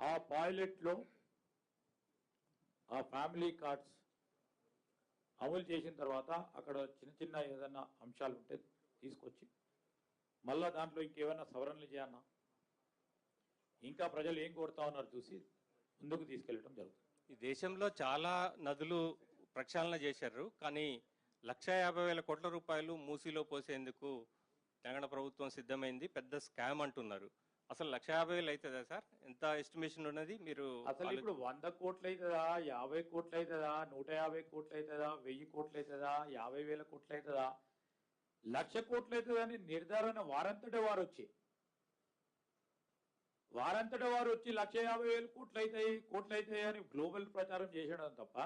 ఆ పాయిలెట్లో ఆ family cards అమలు చేసిన తర్వాత అక్కడ చిన్న చిన్న ఏదైనా అంశాలు ఉంటే తీసుకొచ్చి మళ్ళా దాంట్లో ఇంకేమైనా సవరణలు చేయన్నా ఇంకా ప్రజలు ఏం కోరుతా ఉన్నారు చూసి ముందుకు తీసుకెళ్ళడం జరుగుతుంది. ఈ దేశంలో చాలా నదులు ప్రక్షాళన చేశారు కానీ లక్ష యాభై వేల కోట్ల రూపాయలు మూసీలో పోసేందుకు తెలంగాణ ప్రభుత్వం సిద్ధమైంది పెద్ద స్కామ్ అంటున్నారు. అసలు లక్ష యాభై వేలు అవుతుందా సార్? ఎంత ఎస్టిమేషన్ ఉన్నది మీరు అసలు ఇప్పుడు వంద కోట్లు అవుతుందా యాభై కోట్లు అవుతుందా నూట యాభై కోట్లు అవుతుందా వెయ్యి కోట్లు అవుతుందా యాభై వేల కోట్లు అవుతుందా? లక్ష కోట్లు అవుతుందా అని నిర్ధారణ వారంతట వారు వచ్చి. వారంతట వారు వచ్చి లక్ష యాభై వేల కోట్లు అవుతాయి కోట్లు అవుతాయి అని గ్లోబల్ ప్రచారం చేసేయడం తప్ప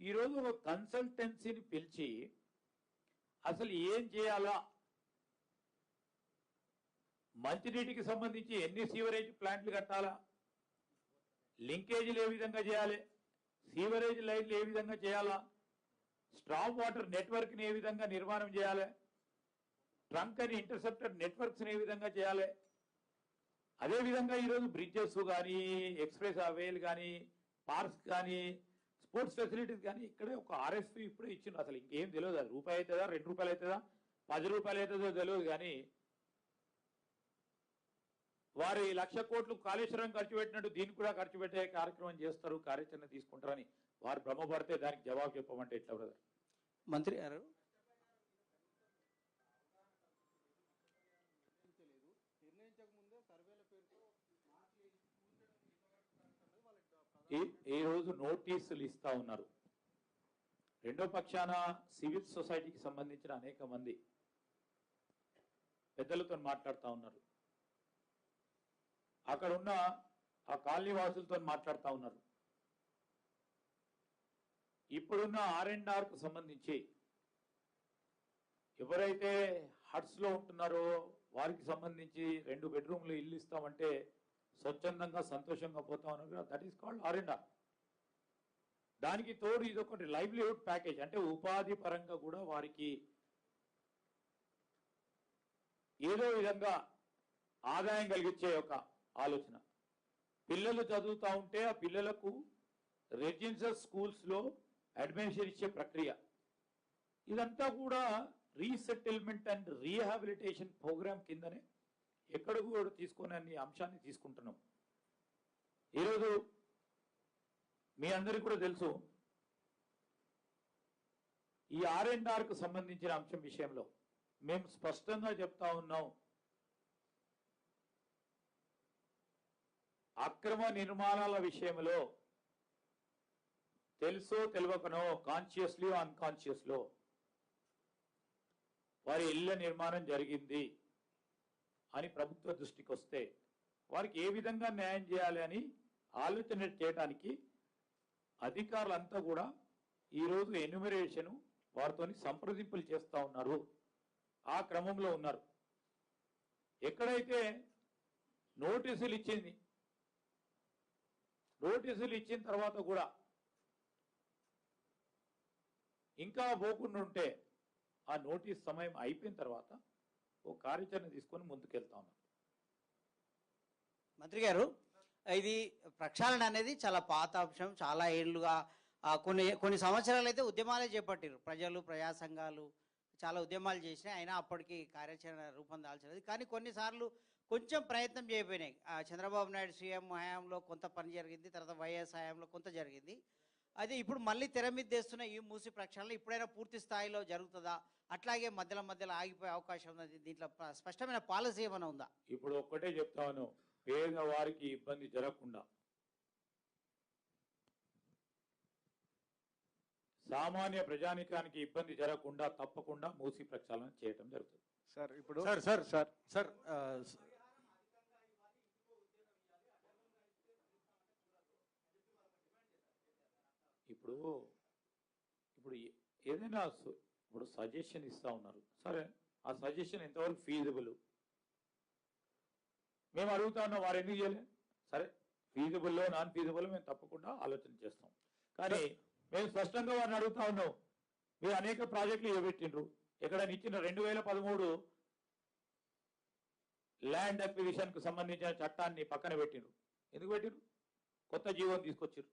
ఈరోజు ఒక కన్సల్టెన్సీని పిలిచి అసలు ఏం చేయాలా? మంచినీటికి సంబంధించి ఎన్ని సీవరేజ్ ప్లాంట్లు కట్టాలా? లింకేజీలు ఏ విధంగా చేయాలి? సీవరేజ్ లైన్లు ఏ విధంగా చేయాలా? స్ట్రాంగ్ వాటర్ నెట్వర్క్ని ఏ విధంగా నిర్మాణం చేయాలి? ట్రంక్ అని ఇంటర్సెప్టర్ నెట్వర్క్స్ని ఏ విధంగా చేయాలి? అదే విధంగా ఈరోజు బ్రిడ్జెస్ కానీ ఎక్స్ప్రెస్ అవేలు కానీ పార్క్స్ కానీ స్పోర్ట్స్ ఫెసిలిటీస్ కానీ ఇక్కడే ఒక ఆర్ఎస్పి ఇప్పుడే ఇచ్చిండ్రు అసలు ఇంకేం తెలియదు. అది రూపాయి అవుతుందా? రెండు రూపాయలు అవుతుందా? పది రూపాయలు అవుతుందో తెలియదు కానీ వారు ఈ లక్ష కోట్లు కాళేశ్వరం ఖర్చు పెట్టినట్టు దీనికి కూడా ఖర్చు పెట్టే కార్యక్రమం చేస్తారు కార్యాచరణ తీసుకుంటారని వారు భ్రమపడితే దానికి జవాబు చెప్పమంటే ఎట్లా బ్రదర్ మంత్రి గారు. ఈ ఈ రోజు నోటీసులు ఇస్తా ఉన్నారు. రెండో పక్షాన సివిల్ సొసైటీకి సంబంధించిన అనేక మంది పెద్దలతో మాట్లాడుతూ ఉన్నారు. అక్కడ ఉన్న ఆ కాలనీ వాసులతో మాట్లాడుతూ ఉన్నారు. ఇప్పుడున్న ఆర్ఎన్ఆర్కు సంబంధించి ఎవరైతే హట్స్లో ఉంటున్నారో వారికి సంబంధించి రెండు బెడ్రూమ్లు ఇల్లు ఇస్తామంటే స్వచ్ఛందంగా సంతోషంగా పోతా ఉన్నారు దట్ ఈస్ కాల్డ్ ఆర్ఎన్ఆర్ దానికి తోడు ఇది ఒకటి లైవ్లీహుడ్ ప్యాకేజ్ అంటే ఉపాధి పరంగా కూడా వారికి ఏదో విధంగా ఆదాయం కలిగించే ఒక ఆలోచన. పిల్లలు చదువుతూ ఉంటే ఆ పిల్లలకు రెసిడెన్షియల్ స్కూల్స్లో అడ్మిషన్ ఇచ్చే ప్రక్రియ. ఇదంతా కూడా రీసెటిల్మెంట్ అండ్ రీహాబిలిటేషన్ ప్రోగ్రామ్ కిందనే ఎక్కడ కూడా తీసుకునే అంశాన్ని తీసుకుంటున్నాం. ఈరోజు మీ అందరికీ కూడా తెలుసు ఈ ఆర్ అండ్ సంబంధించిన అంశం విషయంలో మేము స్పష్టంగా చెప్తా ఉన్నాం. అక్రమ నిర్మాణాల విషయంలో తెలుసో తెలియకనో కాన్షియస్లీ అన్కాన్షియస్లో వారి ఇళ్ళ నిర్మాణం జరిగింది అని ప్రభుత్వ దృష్టికి వస్తే వారికి ఏ విధంగా న్యాయం చేయాలి అని ఆలోచన చేయడానికి అధికారులంతా కూడా ఈరోజు ఎన్యుమరేషను వారితో సంప్రదింపులు చేస్తూ ఉన్నారు. ఆ క్రమంలో ఉన్నారు. ఎక్కడైతే నోటీసులు ఇచ్చింది నోటీసులు ఇచ్చిన తర్వాత కూడా ఇంకా పోకుండా ఉంటే ఆ నోటీస్ సమయం అయిపోయిన తర్వాత ఓ కార్యాచరణ తీసుకొని ముందుకెళ్తా ఉన్నాం మంత్రి గారు ఇది ప్రక్షాళన అనేది చాలా పాత అంశం. చాలా ఏళ్ళుగా కొన్ని కొన్ని సంవత్సరాలు అయితే ఉద్యమాలే చేపట్టారు ప్రజలు ప్రజా సంఘాలు చాలా ఉద్యమాలు చేసినాయి. అయినా అప్పటికి కార్యాచరణ రూపం దాల్చలేదు కానీ కొన్నిసార్లు కొంచెం ప్రయత్నం చేయబోయినాయి. ఆ, చంద్రబాబు నాయుడు సీఎం హయాంలో కొంత పని జరిగింది తర్వాత వైఎస్ హయాంలో కొంత జరిగింది. అదే ఇప్పుడు మళ్ళీ తెర మీద తెస్తున్న ఈ మూసి ప్రక్షాళన ఇప్పుడైనా పూర్తి స్థాయిలో జరుగుతుందా? అట్లాగే మధ్యలో మధ్యలో ఆగిపోయే అవకాశం ఉన్నది. దీంట్లో స్పష్టమైన పాలసీ ఏమైనా ఉందా? ఇప్పుడు ఒక్కటే చెప్తాను. పేదవారికి ఇబ్బంది జరగకుండా. సామాన్య ప్రజానికానికి ఇబ్బంది జరగకుండా తప్పకుండా మూసి ప్రక్షాళన చేయటం జరుగుతుంది. సార్ ఇప్పుడు సార్ సార్ సార్ సార్ ఆ, ఇప్పుడు ఏదైనా ఇప్పుడు సజెషన్ ఇస్తా ఉన్నారు. సరే ఆ సజెషన్ ఎంతవరకు ఫీజబుల్ మేము అడుగుతా ఉన్నాం వారు ఎందుకు చేయలే? సరే ఫీజబుల్లో నాన్ ఫీజబుల్ మేము తప్పకుండా ఆలోచన చేస్తాం. కానీ మేము స్పష్టంగా వారిని అడుగుతా ఉన్నాం మీరు అనేక ప్రాజెక్టులు చేపెట్టిండ్రు ఎక్కడ ఇచ్చిన రెండు వేల పదమూడు ల్యాండ్ అక్విజిషన్కు సంబంధించిన చట్టాన్ని పక్కన పెట్టిండ్రు. ఎందుకు పెట్టిండ్రు? కొత్త జీవోని తీసుకొచ్చారు